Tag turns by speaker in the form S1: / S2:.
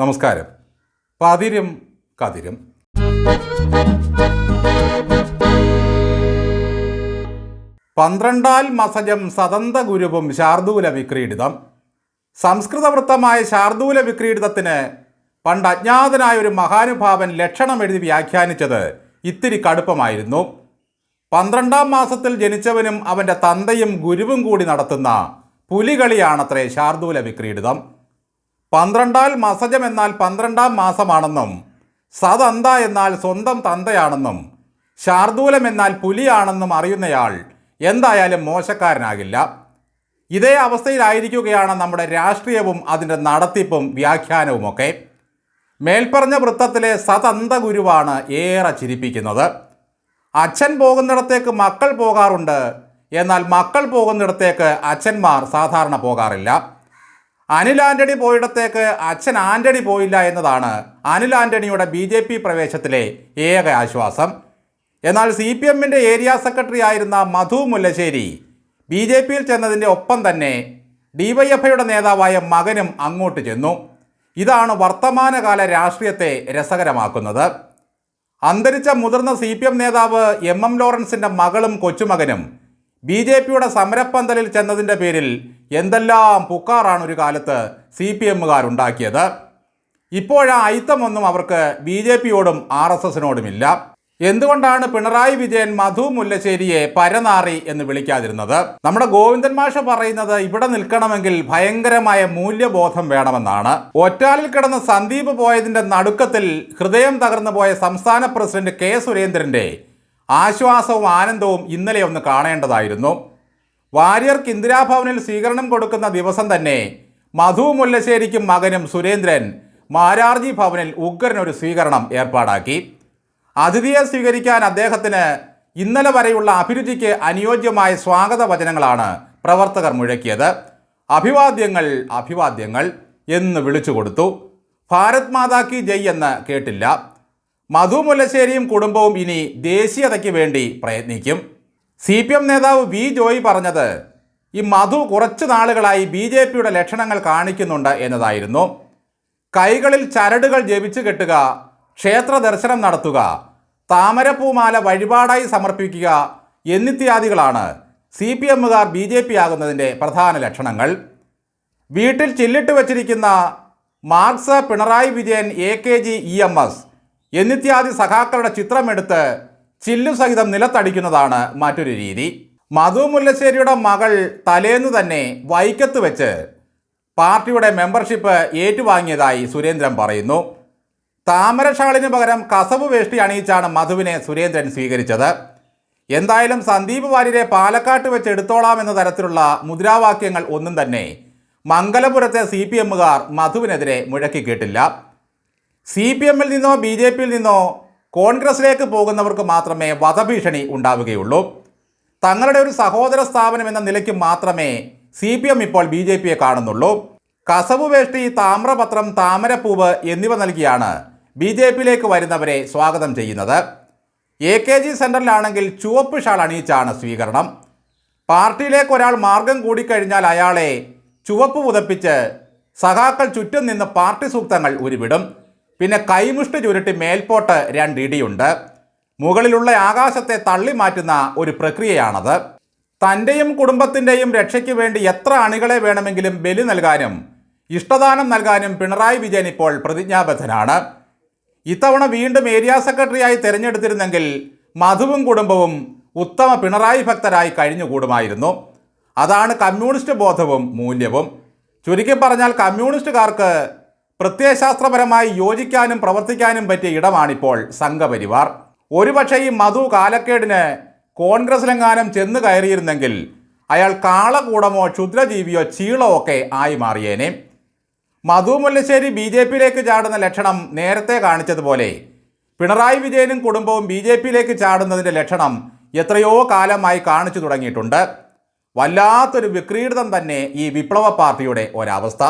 S1: നമസ്കാരം. പതിരും കതിരും. പന്ത്രണ്ടാൽ മസജം സതന്ത ഗുരുവും ശാർദൂല വിക്രീഡിതം. സംസ്കൃതവൃത്തമായ ശാർദൂല വിക്രീഡിതത്തിന് പണ്ട് അജ്ഞാതനായ ഒരു മഹാനുഭാവൻ ലക്ഷണം എഴുതി വ്യാഖ്യാനിച്ചത് ഇത്തിരി കടുപ്പമായിരുന്നു. പന്ത്രണ്ടാം മാസത്തിൽ ജനിച്ചവനും അവന്റെ തന്തയും ഗുരുവും കൂടി നടത്തുന്ന പുലികളിയാണത്രേ ശാർദൂല വിക്രീഡിതം. പന്ത്രണ്ടാൽ മസജം എന്നാൽ പന്ത്രണ്ടാം മാസമാണെന്നും സതന്ത എന്നാൽ സ്വന്തം തന്തയാണെന്നും ശാർദൂലം എന്നാൽ പുലിയാണെന്നും അറിയുന്നയാൾ എന്തായാലും മോശക്കാരനാകില്ല. ഇതേ അവസ്ഥയിലായിരിക്കുകയാണ് നമ്മുടെ രാഷ്ട്രീയവും അതിന്റെ നടത്തിപ്പും വ്യാഖ്യാനവുമൊക്കെ. മേൽപ്പറഞ്ഞ വൃത്തത്തിലെ സതന്ത ഗുരുവാണ് ഏറെ ചിരിപ്പിക്കുന്നത്. അച്ഛൻ പോകുന്നിടത്തേക്ക് മക്കൾ പോകാറുണ്ട്. എന്നാൽ മക്കൾ പോകുന്നിടത്തേക്ക് അച്ഛന്മാർ സാധാരണ പോകാറില്ല. അനിൽ ആന്റണി പോയിടത്തേക്ക് അച്ഛൻ ആന്റണി പോയില്ല എന്നതാണ് അനിൽ ആന്റണിയുടെ ബി ജെ പി പ്രവേശത്തിലെ ഏക ആശ്വാസം. എന്നാൽ സി പി എമ്മിന്റെ ഏരിയ സെക്രട്ടറി ആയിരുന്ന മധു മുല്ലശ്ശേരി ബി ജെ പിയിൽ ചെന്നതിന്റെ ഒപ്പം തന്നെ ഡിവൈഎഫ്ഐയുടെ നേതാവായ മകനും അങ്ങോട്ട് ചെന്നു. ഇതാണ് വർത്തമാനകാല രാഷ്ട്രീയത്തെ രസകരമാക്കുന്നത്. അന്തരിച്ച മുതിർന്ന സി പി എം നേതാവ് എം എം ലോറൻസിന്റെ മകളും കൊച്ചുമകനും ബി ജെ പിയുടെ സമരപ്പന്തലിൽ ചെന്നതിന്റെ പേരിൽ എന്തെല്ലാം പുക്കാറാണ് ഒരു കാലത്ത് സി പി എമ്മുകാരുണ്ടാക്കിയത്. ഇപ്പോഴാ അയിത്തമൊന്നും അവർക്ക് ബി ജെ പിയോടും ആർ എസ് എസിനോടുമില്ല. എന്തുകൊണ്ടാണ് പിണറായി വിജയൻ മധു മുല്ലശ്ശേരിയെ പരനാറി എന്ന് വിളിക്കാതിരുന്നത്? നമ്മുടെ ഗോവിന്ദൻ മാഷ പറയുന്നത് ഇവിടെ നിൽക്കണമെങ്കിൽ ഭയങ്കരമായ മൂല്യബോധം വേണമെന്നാണ്. ഒറ്റാലിൽ കിടന്ന് സന്ദീപ് പോയതിന്റെ നടുക്കത്തിൽ ഹൃദയം തകർന്നു പോയ സംസ്ഥാന പ്രസിഡന്റ് കെ സുരേന്ദ്രന്റെ ആശ്വാസവും ആനന്ദവും ഇന്നലെ ഒന്ന് കാണേണ്ടതായിരുന്നു. വാര്യർക്ക് ഇന്ദിരാഭവനിൽ സ്വീകരണം കൊടുക്കുന്ന ദിവസം തന്നെ മധു മുല്ലശ്ശേരിക്കും മകനും സുരേന്ദ്രൻ മാരാർജി ഭവനിൽ ഉഗ്രനൊരു സ്വീകരണം ഏർപ്പാടാക്കി. അതിഥിയെ സ്വീകരിക്കാൻ അദ്ദേഹത്തിന് ഇന്നലെ വരെയുള്ള അഭിരുചിക്ക് അനുയോജ്യമായ സ്വാഗത വചനങ്ങളാണ് പ്രവർത്തകർ മുഴക്കിയത്. അഭിവാദ്യങ്ങൾ അഭിവാദ്യങ്ങൾ എന്ന് വിളിച്ചു കൊടുത്തു. ഭാരത് മാതാ കി ജയ് എന്ന് കേട്ടില്ല. മധു മുല്ലശ്ശേരിയും കുടുംബവും ഇനി ദേശീയതയ്ക്ക് വേണ്ടി പ്രയത്നിക്കും. സി പി എം നേതാവ് വി ജോയി പറഞ്ഞത് ഈ മധു കുറച്ചു നാളുകളായി ബി ജെ പിയുടെ ലക്ഷണങ്ങൾ കാണിക്കുന്നുണ്ട് എന്നതായിരുന്നു. കൈകളിൽ ചരടുകൾ ജപിച്ചു കെട്ടുക ക്ഷേത്ര ദർശനം നടത്തുക താമരപ്പൂമാല വഴിപാടായി സമർപ്പിക്കുക എന്നിത്യാദികളാണ് സി പി എമ്മുകാർ ബി ജെ പി ആകുന്നതിന്റെ പ്രധാന ലക്ഷണങ്ങൾ. വീട്ടിൽ ചില്ലിട്ട് വച്ചിരിക്കുന്ന Marx Pinarayi Vijayan A K G E M S എന്നിത്യാദി സഖാക്കളുടെ ചിത്രമെടുത്ത് ചില്ലു സഹിതം നിലത്തടിക്കുന്നതാണ് മറ്റൊരു രീതി. മധു മുല്ലശ്ശേരിയുടെ മകൾ തലേന്ന് തന്നെ വൈക്കത്ത് വെച്ച് പാർട്ടിയുടെ മെമ്പർഷിപ്പ് ഏറ്റുവാങ്ങിയതായി സുരേന്ദ്രൻ പറയുന്നു. താമര ഷാളിന് പകരം കസവ് വേഷ്ടി അണിയിച്ചാണ് മധുവിനെ സുരേന്ദ്രൻ സ്വീകരിച്ചത്. എന്തായാലും സന്ദീപ് വാര്യരെ പാലക്കാട്ട് വെച്ച് എടുത്തോളാം എന്ന തരത്തിലുള്ള മുദ്രാവാക്യങ്ങൾ ഒന്നും തന്നെ മംഗലപുരത്തെ സി പി എമ്മുകാർ മധുവിനെതിരെ മുഴക്കി കേട്ടില്ല സി പി എമ്മിൽ നിന്നോ ബി ജെ പിയിൽ നിന്നോ കോൺഗ്രസിലേക്ക് പോകുന്നവർക്ക് മാത്രമേ വധഭീഷണി ഉണ്ടാവുകയുള്ളൂ. തങ്ങളുടെ ഒരു സഹോദര സ്ഥാപനം എന്ന നിലയ്ക്ക് മാത്രമേ സി പി എം ഇപ്പോൾ ബി ജെ പിയെ കാണുന്നുള്ളൂ. കസവ് വേഷ്ടി താമ്രപത്രം താമരപ്പൂവ് എന്നിവ നൽകിയാണ് ബി ജെ പിയിലേക്ക് വരുന്നവരെ സ്വാഗതം ചെയ്യുന്നത്. എ കെ ജി സെന്ററിലാണെങ്കിൽ ചുവപ്പ് ഷാൾ അണിയിച്ചാണ് സ്വീകരണം. പാർട്ടിയിലേക്ക് ഒരാൾ മാർഗം കൂടിക്കഴിഞ്ഞാൽ അയാളെ ചുവപ്പ് പുതപ്പിച്ച് സഖാക്കൾ ചുറ്റും നിന്ന് പാർട്ടി സൂക്തങ്ങൾ ഉരുവിടും. പിന്നെ കൈമുഷ്ടി ചുരുട്ടി മേൽപോട്ട് രണ്ടിടിയുണ്ട്. മുകളിലുള്ള ആകാശത്തെ തള്ളി മാറ്റുന്ന ഒരു പ്രക്രിയയാണത്. തന്റെയും കുടുംബത്തിന്റെയും രക്ഷയ്ക്ക് വേണ്ടി എത്ര അണികളെ വേണമെങ്കിലും ബലി നൽകാനും ഇഷ്ടദാനം നൽകാനും പിണറായി വിജയൻ ഇപ്പോൾ പ്രതിജ്ഞാബദ്ധനാണ്. ഇത്തവണ വീണ്ടും ഏരിയ സെക്രട്ടറിയായി തിരഞ്ഞെടുത്തിരുന്നെങ്കിൽ മധുവും കുടുംബവും ഉത്തമ പിണറായി ഭക്തരായി കഴിഞ്ഞുകൂടുമായിരുന്നു. അതാണ് കമ്മ്യൂണിസ്റ്റ് ബോധവും മൂല്യവും. ചുരുക്കി പറഞ്ഞാൽ കമ്മ്യൂണിസ്റ്റുകാർക്ക് പ്രത്യയശാസ്ത്രപരമായി യോജിക്കാനും പ്രവർത്തിക്കാനും പറ്റിയ ഇടമാണിപ്പോൾ സംഘപരിവാർ. ഒരുപക്ഷെ ഈ മധു കാലക്കേടിന് കോൺഗ്രസിലെങ്ങാനും ചെന്ന് കയറിയിരുന്നെങ്കിൽ അയാൾ കാളകൂടമോ ക്ഷുദ്രജീവിയോ ചീളോ ഒക്കെ ആയി മാറിയേനെ. മധു മുല്ലശ്ശേരി ബി ജെ പിയിലേക്ക് ചാടുന്ന ലക്ഷണം നേരത്തെ കാണിച്ചതുപോലെ പിണറായി വിജയനും കുടുംബവും ബി ജെ പിയിലേക്ക് ചാടുന്നതിന്റെ ലക്ഷണം എത്രയോ കാലമായി കാണിച്ചു തുടങ്ങിയിട്ടുണ്ട്. വല്ലാത്തൊരു വിക്രീഡിതം തന്നെ ഈ വിപ്ലവ പാർട്ടിയുടെ ഒരവസ്ഥ.